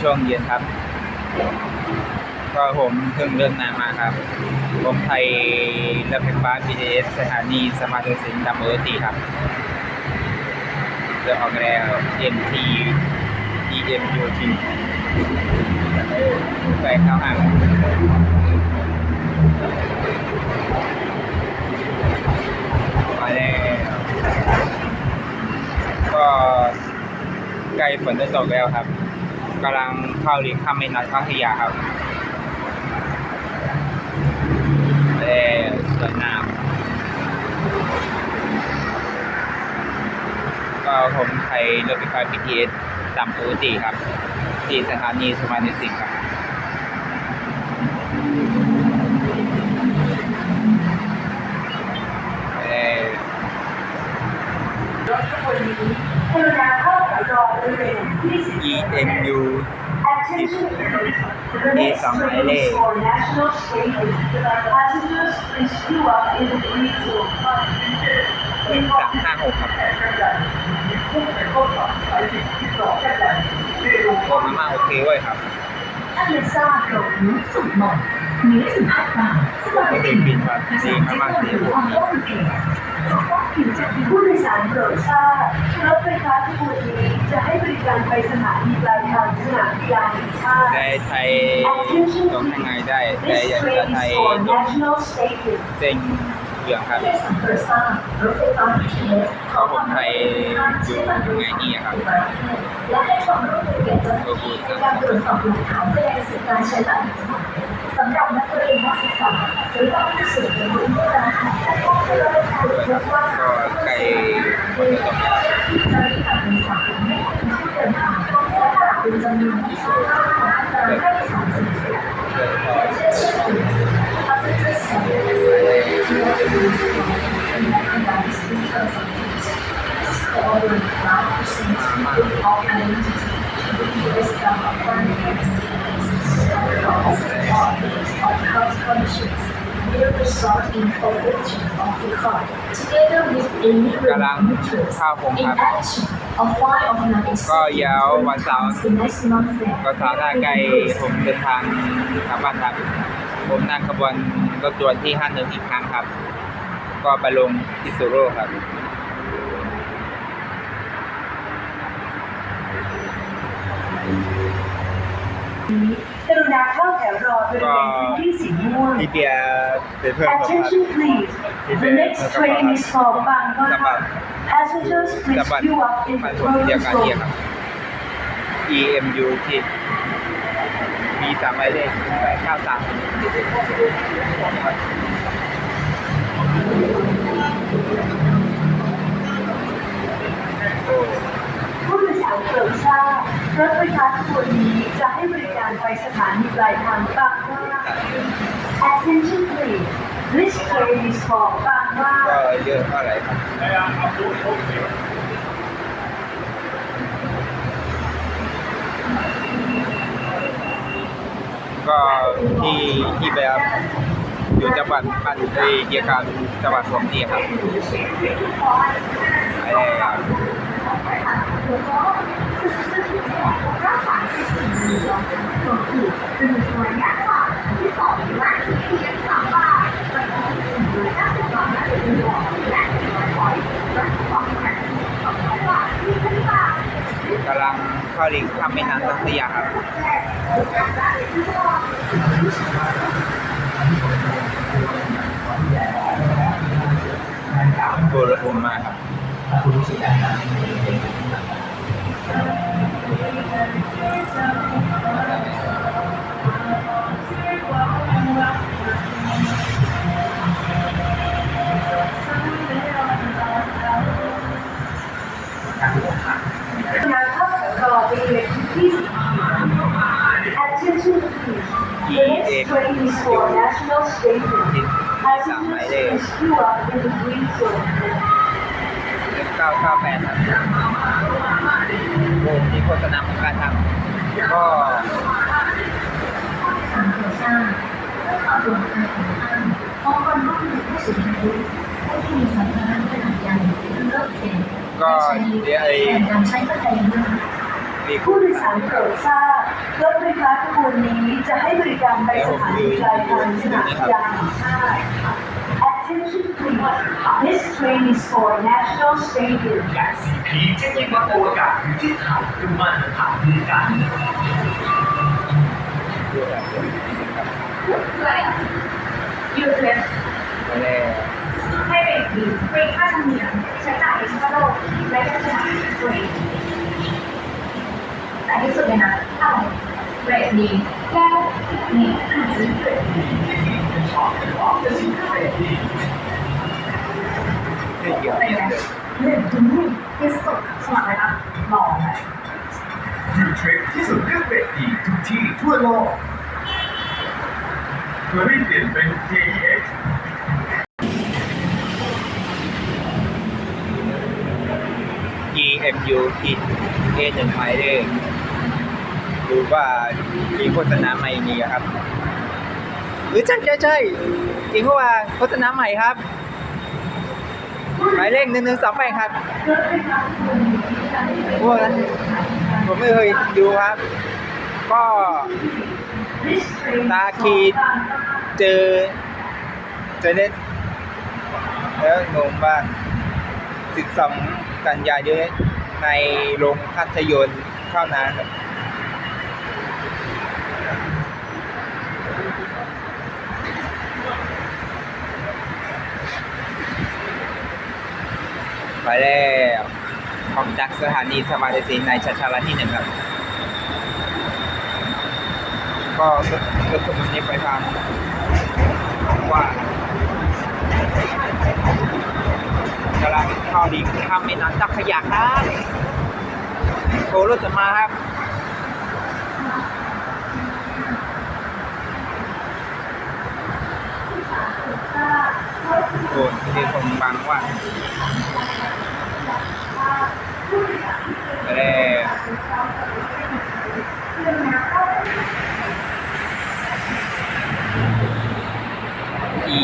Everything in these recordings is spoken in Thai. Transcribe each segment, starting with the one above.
ช่วงเย็นครับ ก็ผมเพิ่งเลิกงานมาครับ ผมไทยรถไฟฟ้า BTS สถานีสมาร์ทสินดัมเบอร์ตีครับเรือออกแล้ว MT EMUT ไปเข้าห้างมาแล้วก็ใกล้ฝนจะตกแล้วครับ กำลังเข้าเรียนข้ามแม่น้ำพัทยาครับแต่สวยงามก็ผมไทยรถไฟฟ้า BTS ตามปกติครับ ที่สถานีสมานสิงห์ครับเอ่อ EMU 10 A สางหมายเลขหนึ่งสามห้าหกครับโอ้มามาโอเคเว้ยครับถ้เลืรับดีบห้รับเรินครับมากๆดี ถึงจะมีผู้โดยสารโปรดทราบรถไฟฟ้าขบวนนี้จะให้บริการไปสถานีปลายทางสนามกีฬางชาติไทยต้องทำไงได้ แต่ยังจะไทยเซ็ง เรืองครับเขาผมไทยอยู่ยังไงนี่ครับก็คือเรื่องของสำหรับนักเรียนนักาหรือว่าผู้สูงอายุที่ร้านขายข้าวต้มก็ไก่คนละตัวจะมีการสื่อสารให้ผู้เดินทางและตลาดเป็นจำนวนที่สูงมากให้สอง in forfeiture of the card together with any กำลัง interest เข้าโครง in ครับ action of fine of non ก็ยาววันเสาร์ the next month ก็เสาร์หน้าใกล้ผมเดินทางกลับบ้านครับ ผมนั่งขบวนรถด่วนที่ห้าหนึ่งอีกครั้งครับ ก็ไปลงที่สุโรครับกรุณาเข้าแถวรอบริเวณพื้นที่สีม่วง พี่เบียร์เป็นเพื่อนผมครับ Attention please. The next train is for สะบัด Bangkok. Passengers สะ please บัด queue up in พั the นผมเดียว closed กันเดีย zone. ครับ EMU ที่มีสามหมายเลขแปดเก้าสามโอ้ ผู้โดยสารโปรดทราบ รถไฟฟ้าขบวนนี้จะให้บริการไปสถานีปลายทางบางหว่า Attention please. This train is for บางหว่า ก็เยอะเท่าไหร่ครับก็ที่ที่แบบอยู่จังหวัดบ้านที่เกี่ยวกับจังหวัดผมนี่ครับไอ้ กำลังเข้าลิงข้ามแม่นาครับตัวระอุมมากครับกรุณาเข้าแถวรอบริเวณพื้นที่เขียว Attention please. The next train is for National Stadium. ที่สามมาย Passengers เลข please queue up in the green zone. หนึ่งเก้าเก้าแปดครับโอ้มีโฆษณาของกำก็สังเกตว่าข้อมูลการของท่านองค์กรร่วมมือผู้สูงอายุผู้ที่มีสัมภาระขนาดใหญ่เลิกเข็ นก็เดี๋ยวไอ้แทนการใช้บันไดเลื่อนมีผู้โดยสารโปรดทราบรถไฟฟ้าขบวนนี้จะให้บริการไปสถานีปลายทางสนามยาง ชาติ Attention please This train is for National Stadium และสีพีจะยิงว่าอวกาศอยู่ที่ไทยคือมาตรฐานในการดูแบบนี้ครับยูเทสไปแล้วให้เรทดีฟรีค่าธรรมเนียมใช้จ่ายในทั่วโลกและก็สถานฟรีแต่ที่สุดเลยนะเท่าไหร่เรทดีแค่นี่ห้าสิบเรทดีชอบ เป็นออฟฟิศที่เรดดี้ไม่เกี่ยวเป็นถึงนึ่ที่สุดสมัครเลยนะลองเลยยูทรดที่สุดเรื่องเรดดี้ทุกที่ทั่วโลกเพื่อให้เปลี่ยนเป็น JX EMU ที่ A หนึ่งหมายเลขดูว่ามีโฆษณาใหม่มีครับ หรือใช่ใช่ใช่จริงเพราะว่าโฆษณาใหม่ครับ หมายเลขหนึ่งหนึ่งสองแปดครับพวกนั้นผมไม่เคยดูครับ ก็ตา for ขีดเจอเจอเน็ตแล้วงงบ้าง12 กันยายนในโรงภาพยนตร์เข้านานครับ ไปแล้วของจากสถานีสมาร์ทสินในชาชาลาที่หนึ่งครับ ก็รถขบวนนี้ไปทางว่ากำลังเข้าดีข้ามแม่น้ำเจักขยะครับโทรรถจะมาครับ โอ้มีคนบังว่าไปแล้ว E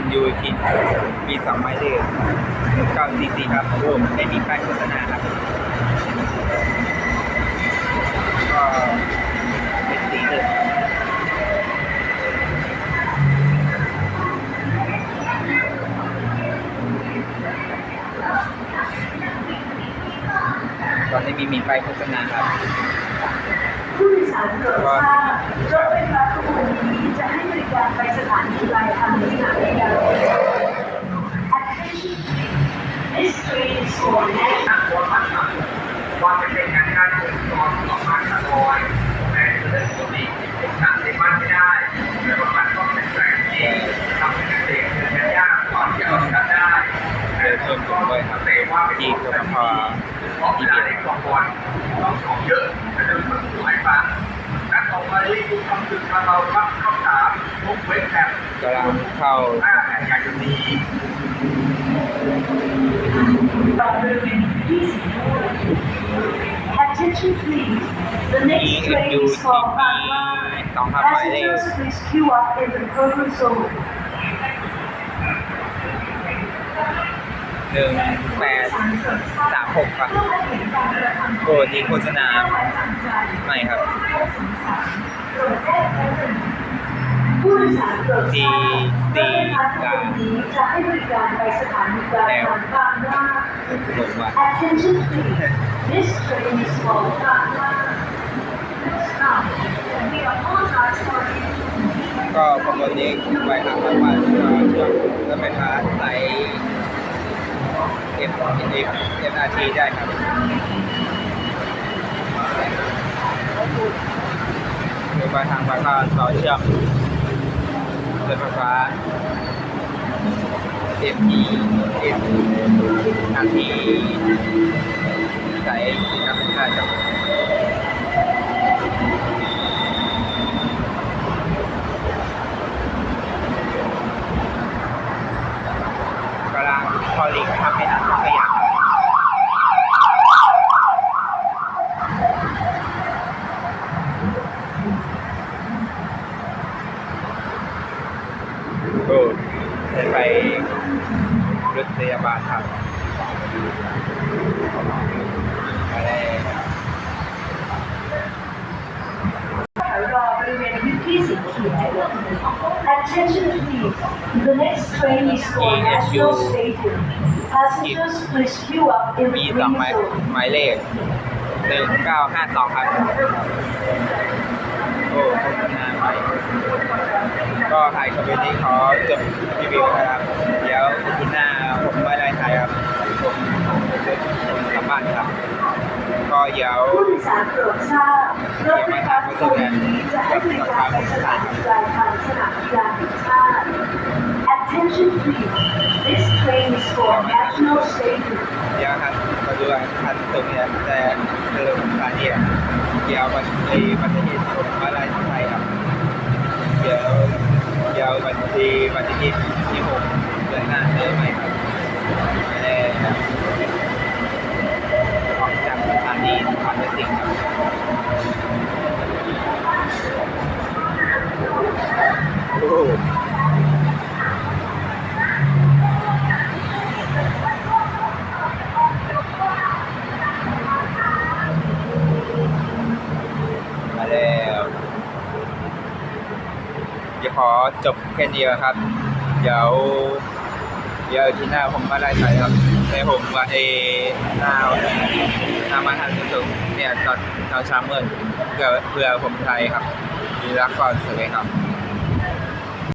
M U T มีสองหมายเลขเก้าสี่สี่ครับรวมไม่มีป้ายโฆษณาครับก็ ตอนนี้มีไปโฆษณาครับผู้โดยสารโปรดทราบรถไฟฟ้าขบวนนี้จะให้บริการไปสถานีปลายทางสนามยาง Attention please This train is for National นักบอลมัดหนักว่าจะเป็นงานการเงินตอนออกมาตะล เพราะเวลาในกองบอลต้องของเยอะแต่เดินมันสวยมากนักต่อไปคุณทำศึกมาเรารับเข้าสามทุกเวทแบบกำลังเข้าหน้าแห่งการจะมีต่อเรือเป็น20ด้วย Attention please The next E M train U is T for P Bangla สองทับหมายเลข Passengers please queue up in the purple zone หนึ่งแปดสามหกครับโอ้นี่โฆษณาไม่ครับผู้โดยสารโปรดทราบดีรถไฟฟ้าขบวนนี้จะให้บริการไปสถานีปลายทางบางนาลงว่า Attention please This train is for Bangla ก็ขบวนนี้ไปทางบ้าน บ้านช่วงรถไฟฟ้าสาย M M M R T ได้ครับหรือไปทางไฟฟ้าต่อเชื่อมรถไฟฟ้า M E M R T สายสีน้ำตาลครับ กำลังพอลิงทำให้น้ำขยะโอ้ได้ไปรถพยาบาลครับมาแล้ว Attention please. The next train is for National Stadium. Passengers please queue up in มีสองหมายหมายเลขหนึ่งเก้าห้าสองครับ โอ้ขอบคุณนะไปก็ถ่ายคอมเมดี้ขอจบรีวิวนะครับ เดี๋ยวคุณหน้าผมไม่ได้ถ่ายครับผมผมกลับบ้านครับ ก็เดี๋ยวผู้โดยสารโปรดทราถาขบวนนี้จะให้บริการไปสถานีปลายทางสนามกีฬาแห่งชาติ Attention please. This train is for National Stadium. เดี๋ยวครับมาดูทันตรงเนี้ยแต่คือผมผ่านเนี่ยเดี๋ยววันที่วันที่ผมมาไล่ไทยครับเดี๋ยวเดี๋ยววันที่วันที่ที่ จบแค่นี้ครับ เดี๋ยวเดี๋ยวที่หน้าผมมาได้ใส่ครับในผมว่าเอหน้าหน้ามาทางสูงเนี่ยตอนตอนเช้ามืดเพื่อเพื่อผมไทยครับดีรักก่อนสวยครับ